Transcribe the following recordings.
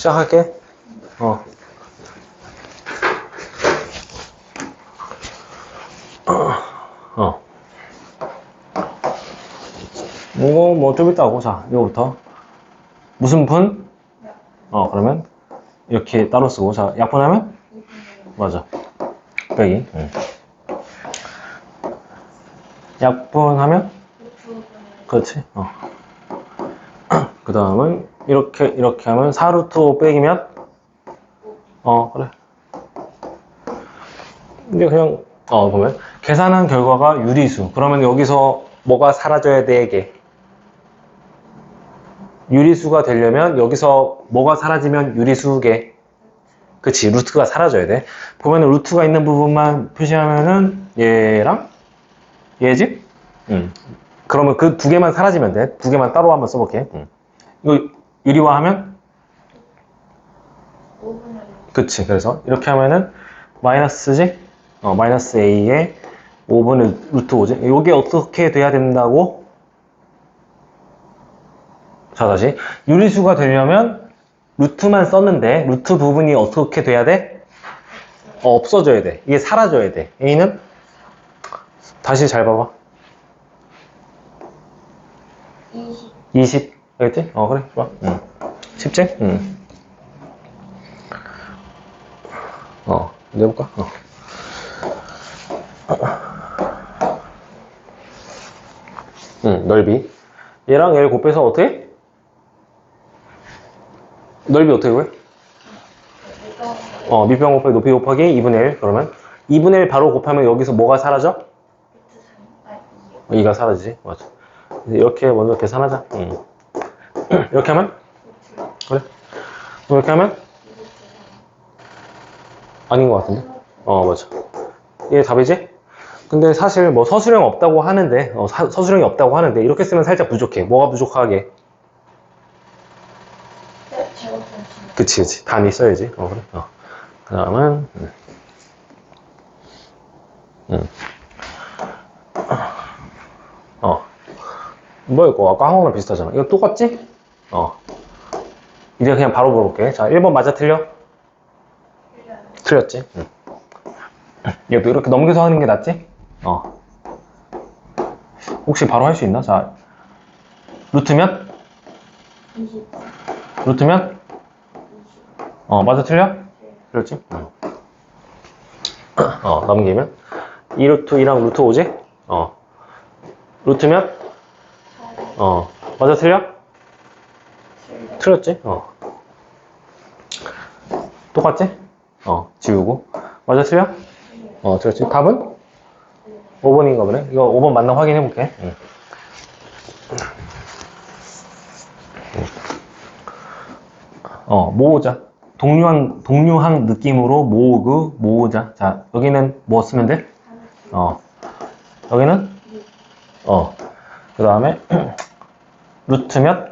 시작할게. 어. 어. 이거 뭐좀 이따 하고, 자, 이거부터. 무슨 분? 어, 그러면 이렇게 따로 쓰고, 자, 약분하면? 맞아. 빼기. 응. 약분하면? 그렇지. 어. 그 다음은 이렇게 이렇게 하면 4루트 5 빼기면 어 그래. 이게 그냥 어 보면 계산한 결과가 유리수. 그러면 여기서 뭐가 사라져야 돼 이게? 유리수가 되려면 여기서 뭐가 사라지면 유리수게? 그치 루트가 사라져야 돼. 보면은 루트가 있는 부분만 표시하면은 얘랑 얘지 응. 그러면 그 두 개만 사라지면 돼. 두 개만 따로 한번 써볼게. 응. 이거 유리화하면? 5분의 그치. 그래서 이렇게 하면은 마이너스지? 어 마이너스 a에 5분의 루트 5지. 이게 어떻게 돼야 된다고? 자 다시. 유리수가 되려면 루트만 썼는데 루트 부분이 어떻게 돼야 돼? 어, 없어져야 돼. 이게 사라져야 돼. A는? 다시 잘 봐봐. 20 20 알겠지? 어 그래 좋아 응. 쉽지? 응. 어 내볼까? 어. 응 넓이 얘랑 얘를 곱해서 어떻게? 넓이 어떻게 구해? 어 밑변 곱하기 높이 곱하기 2분의 1 그러면 2분의 1 바로 곱하면 여기서 뭐가 사라져? 루트 3 아, 2 2가 사라지지 맞아 이렇게 먼저 계산하자 응. 이렇게 하면? 그래 이렇게 하면? 아닌 것 같은데? 어 맞아 이게 답이지? 근데 사실 뭐 서술형 없다고 하는데 어, 사- 서술형이 없다고 하는데 이렇게 쓰면 살짝 부족해 뭐가 부족하게 그치 그치 단위 써야지 어 그래 어. 그 다음은 음. 음. 어 이거 아까 한 거랑 비슷하잖아 이거 똑같지? 어 이제 그냥 바로 물어볼게 자 1번 맞아 틀려? 1년 틀렸지? 응. 얘도 이렇게 넘겨서 하는 게 낫지? 어. 혹시 바로 할 수 있나? 자, 루트면? 20 루트면? 20 어, 맞아, 틀려? 틀렸지? 응. 어, 넘기면? 2루트 2랑 루트 5지? 어. 루트면? 4 어. 맞아, 틀려? 7 틀렸지? 어. 똑같지? 어, 지우고. 맞아, 틀려? 어, 틀렸지? 답은? 5번인가 보네. 이거 5번 맞나 확인해 볼게. 응. 어, 모으자. 동류항, 동류항 느낌으로 모으그, 모으자. 자, 여기는 뭐 쓰면 돼? 어. 여기는? 어. 그 다음에, 루트 몇?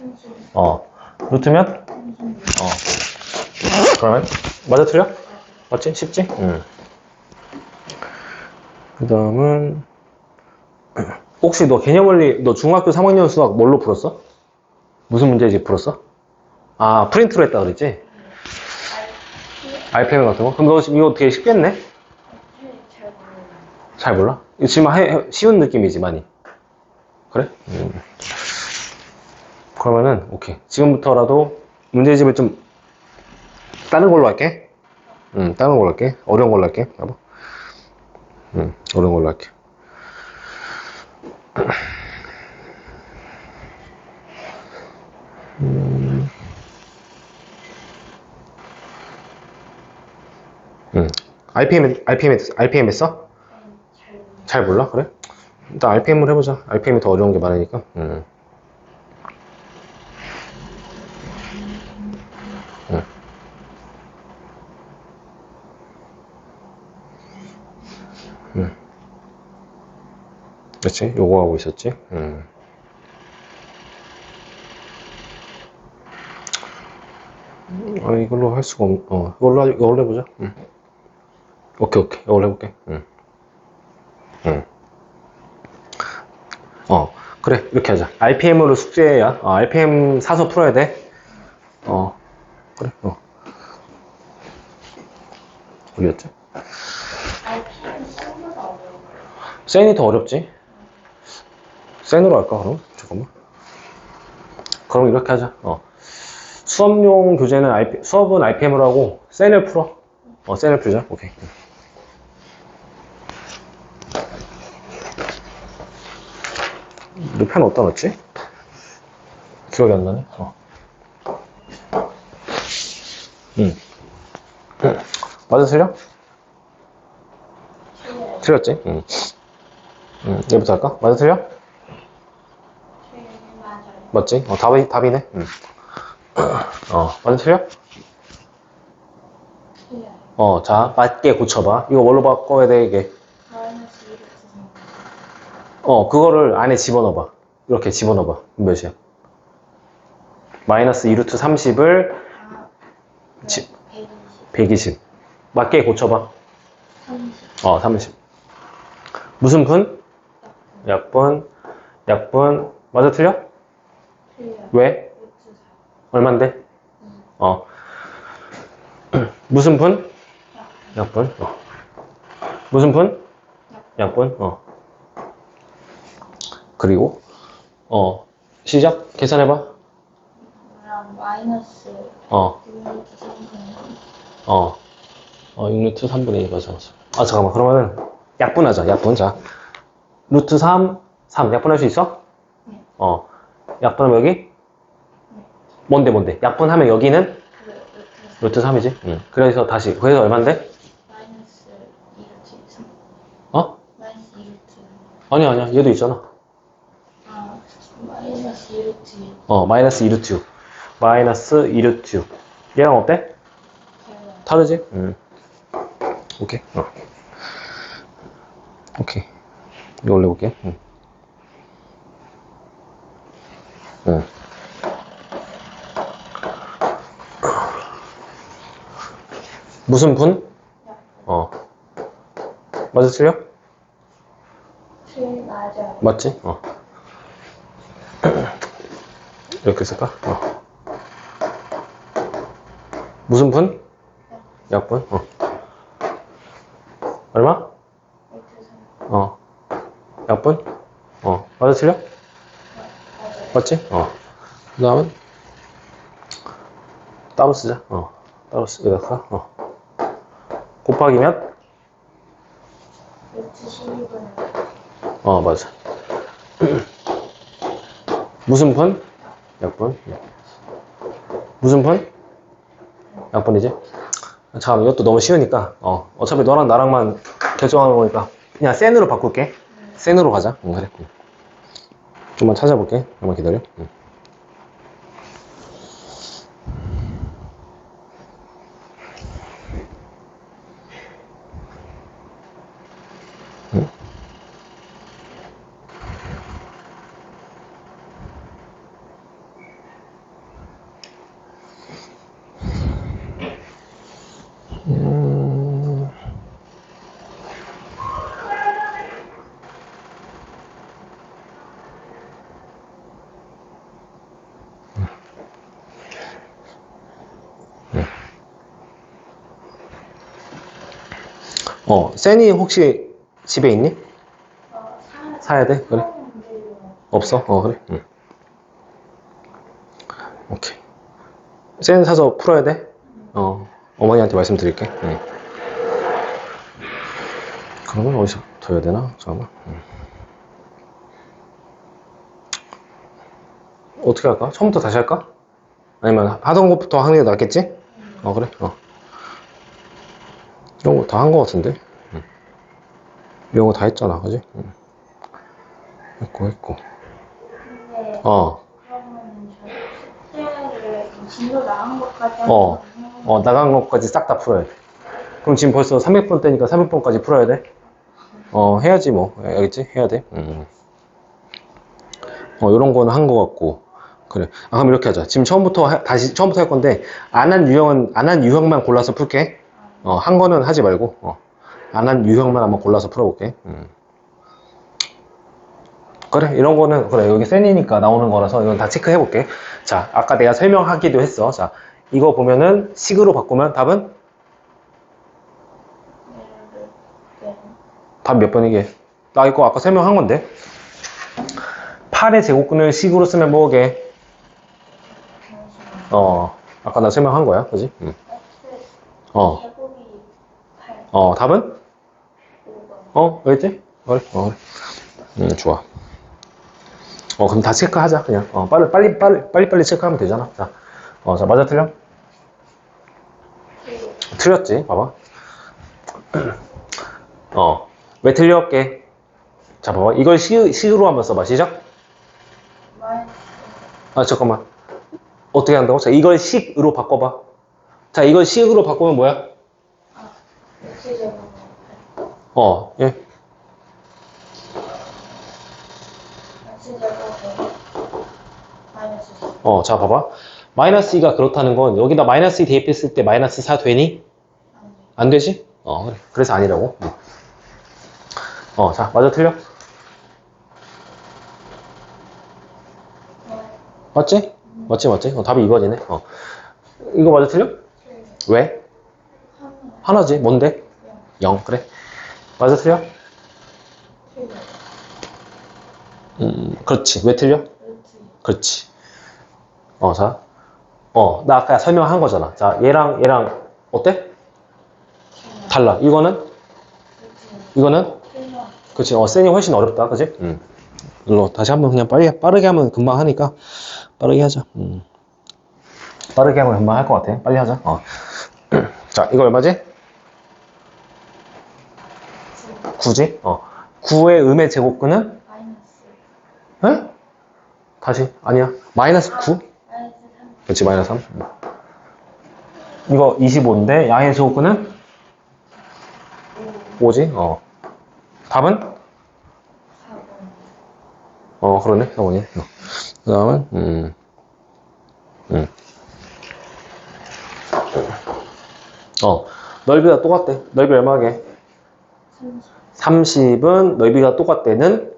어? 30 어. 루트 몇? 30 어. 그러면 맞아 틀려? 맞지? 쉽지? 응. 그 다음은 혹시 너 개념원리 너 중학교 3학년 수학 뭘로 풀었어? 무슨 문제지 풀었어? 아 프린트로 했다 그랬지? 아이패드 같은 거? 그럼 너 이거 되게 쉽겠네? 잘 몰라? 지금 쉬운 느낌이지 많이 그래? 음. 그러면은 오케이 지금부터라도 문제집을 좀 다른 걸로 할게 음 다른 걸로 할게 어려운 걸로 할게 여보 음 어려운 걸로 할게 음 RPM RPM RPM 했어? 잘 몰라? 그래? 일단 RPM을 해보자. RPM이 더 어려운 게 많으니까. 음. 음. 그치? 요거 하고 있었지? 음. 아, 이걸로 할 수가 없, 어, 이걸로, 하- 이걸로 해보자. 음. 오케이, 오케이. 이걸로 해볼게. 음. 음. 어, 그래, 이렇게 하자. RPM으로 숙제야. 어, RPM 사서 풀어야 돼. 어, 그래, 어. 어디였지? 센이 더 어렵지? 센으로 할까, 그럼? 잠깐만. 그럼 이렇게 하자. 어. 수업용 교재는 RP, 수업은 RPM으로 하고, 센을 풀어. 어, 센을 풀자. 오케이. 너펜 어디다 넣었지? 기억이 안 나네. 어. 응. 응. 맞아, 틀려? 틀렸지? 응. 응. 얘부터 할까? 맞아, 틀려? 맞지? 어, 답이, 답이네. 응. 어, 맞아, 틀려? 틀려요. 어, 자, 맞게 고쳐봐. 이거 뭘로 바꿔야 돼, 이게? 마이너스 2를 쓰는 거. 어, 그거를 안에 집어넣어봐. 이렇게 집어넣어봐. 몇이야? 마이너스 2루트 30을 아, 네. 지- 120. 120. 맞게 고쳐봐. 30. 어, 30. 무슨 분? 약분, 약분. 맞아, 틀려? 틀려요. 왜? 4. 얼만데? 음. 어. 무슨 분? 약분. 어. 무슨 분? 약분. 어. 그리고 어 시작 계산해봐. 마이너스 어. 6루트 3분의 어. 어 6루트 3분의 1 맞아 맞아. 아 잠깐만 그러면은 약분하자. 약분 자. 루트 3 3 약분할 수 있어? 네. 어. 약분하면 여기? 뭔데 뭔데? 약분하면 여기는 그 루트 3. 루트 3이지. 응. 그래서 다시 그래서 얼만데? 마이너스 2루트 3. 어? 마이너스 2루트. 아니 야 아니야 얘도 있잖아. 아, 마이너스 2루트. 어, 마이너스 2루트 6. 마이너스 2루트 6. 얘랑 어때? 다르지? 응. 오케이. 어. 오케이. 이거 올려볼게. 응. 응. 무슨 분? 어. 맞아, 틀려? 틀 맞아요. 맞지? 어. 이렇게 쓸까? 어. 무슨 분? 약분? 어. 얼마? 3. 어. 약분? 어. 맞아, 틀려? 맞지? 어. 그 다음은? 따로 쓰자. 어. 따로 쓰, 여기다가, 어. 곱하기 몇? 루트 12분의 어, 맞아. 무슨 분? 약분. 무슨 분? 약분이지? 잠깐, 이것도 너무 쉬우니까, 어, 어차피 너랑 나랑만 결정하는 거니까, 그냥 센으로 바꿀게. 센으로 가자. 응, 그래. 응. 좀만 찾아볼게. 잠깐만 기다려. 응. 어, 센이 혹시 집에 있니? 어, 사, 사야 돼? 그래. 없어? 어, 그래. 응. 오케이. 센 사서 풀어야 돼? 어, 어머니한테 말씀드릴게. 응. 그러면 어디서 둬야 되나? 잠깐만. 응. 어떻게 할까? 처음부터 다시 할까? 아니면 하던 것부터 하는 게 낫겠지? 어, 그래. 어. 이런 거 다 한 거 같은데? 응. 이런 거 다 했잖아, 그지? 응. 했고, 했고. 어. 진도 나간 것까지 어. 어, 나간 것까지 싹 다 풀어야 돼. 그럼 지금 벌써 300번 때니까 300번까지 풀어야 돼? 어, 해야지 뭐. 알겠지? 해야 돼. 음. 어, 요런 거는 한 거 같고. 그래. 아, 그럼 이렇게 하자. 지금 처음부터, 하- 다시, 처음부터 할 건데, 안 한 유형은, 안 한 유형만 골라서 풀게. 어, 한 거는 하지 말고, 어. 안 한 유형만 한번 골라서 풀어볼게. 음. 그래 이런 거는 그래 여기 센이니까 나오는 거라서 이건 다 체크해 볼게 자 아까 내가 설명하기도 했어 자 이거 보면은 식으로 바꾸면 답은 네. 답몇 번이게 나 이거 아까 설명한 건데 8의 제곱근을 식으로 쓰면 뭐게 어 아까 나 설명한 거야 그지 응. X 어, 제곱이 8 어 답은? 5번 어 왜지? 어 그래. 음 좋아. 어 그럼 다 체크하자 그냥. 어 빨리 빨리 빨리 빨리 빨리 체크하면 되잖아. 자 어 자 맞아 틀려? 틀렸지 봐봐. 어 왜 틀렸게? 자 봐봐. 이걸 시, 식으로 한번 써봐. 시작. 아 잠깐만. 어떻게 한다고? 자 이걸 식으로 바꿔봐. 자 이걸 식으로 바꾸면 뭐야 X 제곱은 8 마이너스 4 어, 자, 봐봐. 마이너스 2가 그렇다는 건 여기다 마이너스 2 대입했을 때 마이너스 4 되니? 안 되지? 어, 그래. 그래서 아니라고. 응. 어, 자, 맞아, 틀려? 맞지? 맞지, 맞지? 어, 답이 이거지네. 어. 이거 맞아, 틀려? 왜? 하나지. 뭔데? 0. 그래. 맞아, 틀려? 음, 그렇지. 왜 틀려? 그렇지. 어, 자. 어, 나 아까 설명한 거잖아. 자, 얘랑 얘랑 어때? 달라. 이거는? 이거는? 그치. 어, 쌤이 훨씬 어렵다. 그치? 응. 일로 다시 한번 그냥 빨리, 빠르게 하면 금방 하니까 빠르게 하자. 음. 빠르게 하면 금방 할 것 같아. 빨리 하자. 어. 자, 이거 얼마지? 9지? 어. 9의 음의 제곱근은? 마이너스 에? 다시. 아니야. 마이너스 9? 마이너스 3 그렇지 마이너스 3 이거 25인데 양의 제곱근은 5지 어 답은 4번 어 그러네 4번이 어. 그 다음은 음. 음. 어 넓이가 똑같대 넓이 얼마게 30 30은 넓이가 똑같대는?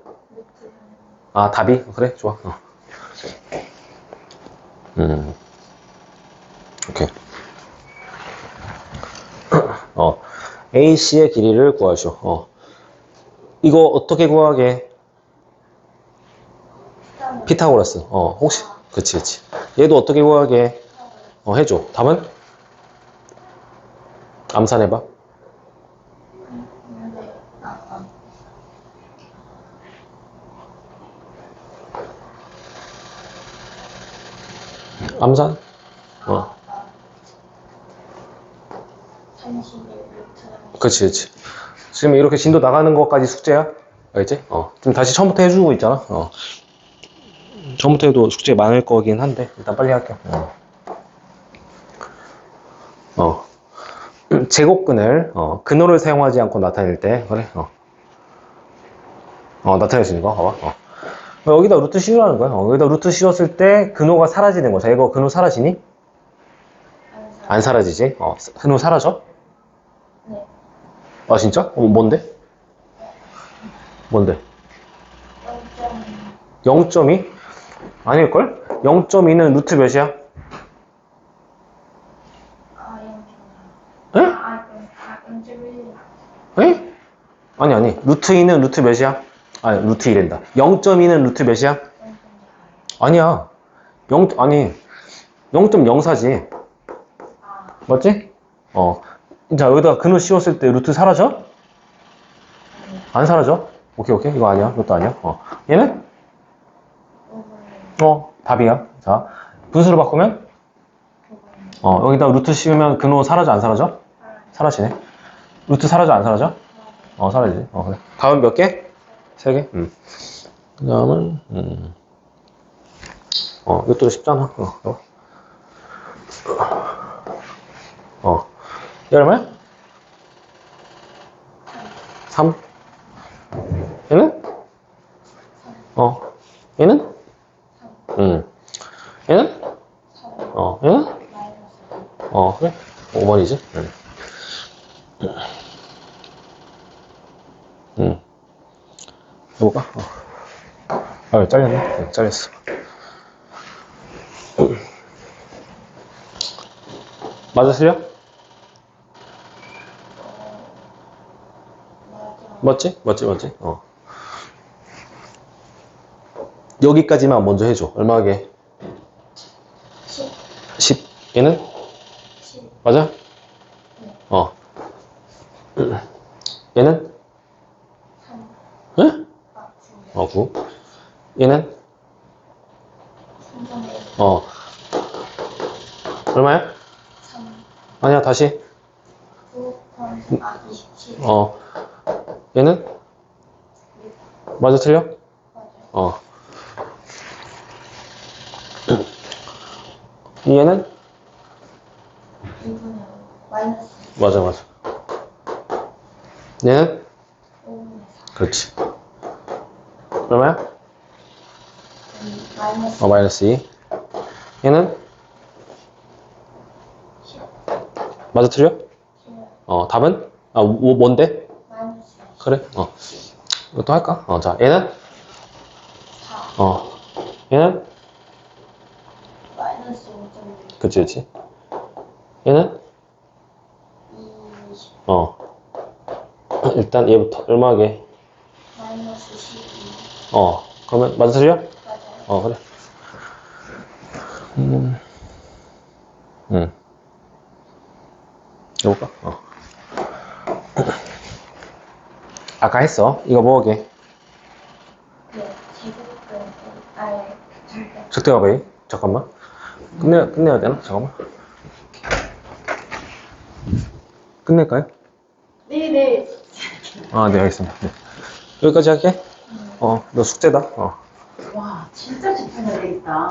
아 답이? 그래? 좋아. 어. 음. 오케이. 어 AC의 길이를 구하시오. 어. 이거 어떻게 구하게? 피타고라스. 어 혹시? 그치 그치. 얘도 어떻게 구하게? 어 해줘. 답은? 암산해봐 근데 아, 아. 암산? 어. 31 루트 그치 그치. 지금 이렇게 진도 나가는 것까지 숙제야? 알겠지? 어. 지금 다시 처음부터 해주고 있잖아. 어. 처음부터 해도 숙제 많을 거긴 한데 일단 빨리 할게 어, 어. 제곱근을 어, 근호를 사용하지 않고 나타낼 때 그래? 어, 어 나타낼 수 있는 거? 봐봐. 어. 어, 여기다 루트 씌우라는 거야 어, 여기다 루트 씌웠을 때 근호가 사라지는 거자 이거 근호 사라지니? 안사 안 사라지지 어 근호 사라져? 네 아 진짜? 어, 뭔데? 뭔데? 0.2 0.2? 아닐걸? 0.2는 루트 몇이야? 아0.2 에? 아0.1 에? 아니 아니 루트 2는 루트 몇이야? 아니 루트 2랜다 0.2는 루트 몇이야? 0.2 아니야 0 아니 0.04지 아 맞지? 어. 자 여기다 근호 씌웠을 때 루트 사라져? 안 사라져? 오케이 오케이 이거 아니야 이것도 아니야 어. 얘는? 5번 어 답이야 자 분수로 바꾸면? 5번 어 여기다 루트 씌우면 근호 사라져 안 사라져? 사라지네. 루트 사라져 안 사라져? 어 사라지지. 어 그래. 다음 몇 개? 세 개. 음. 그 다음은 음. 어 이것도 쉽잖아. 어. 어. 어. 얘 얼마야? 3. 얘는? 어. 얘는? 음. 얘는? 어. 얘는? 어, 그래? 5번이지? 응. 응. 해 볼까? 어. 아, 잘렸네? 네, 잘렸어. 맞아. 맞지? 맞지, 맞지? 어. 여기까지만 먼저 해줘. 얼마게? 10, 10. 얘는? 10, 맞아? 어. 얘는? 3, 응? 아, 9, 어, 9. 얘는? 3점에 어. 얼마야? 3, 아니야, 다시. 9, 아, 27. 어. 얘는? 맞아, 틀려? 맞아. 어. 얘는? 2분의 5, 마이너스 맞아, 맞아. 얘는? 5분의 그렇지. 얼마야? 4, 마이너스 어, 마이너스 2. 얘는? 10, 맞아, 틀려? 10, 어, 답은? 아, 뭐, 뭔데? 그래? 어. 이것도 할까? 어, 자, 얘는? 4, 어. 얘는? 마이너스 5.6, 그치, 그치. 얘는? 20, 어. 일단 얘부터 얼마게? 마이너스 12. 어. 그러면 틀려? 맞아요. 어, 그래. 음. 응. 해볼까? 어. 아까 했어. 이거 뭐게? 네. 적대가 왜? 잠깐만. 끝내, 끝내야 되나? 잠깐만. 끝낼까요? 네, 네. 아, 네, 알겠습니다. 네. 여기까지 할게. 어, 너 숙제다. 어. 와, 진짜 집중력 있다.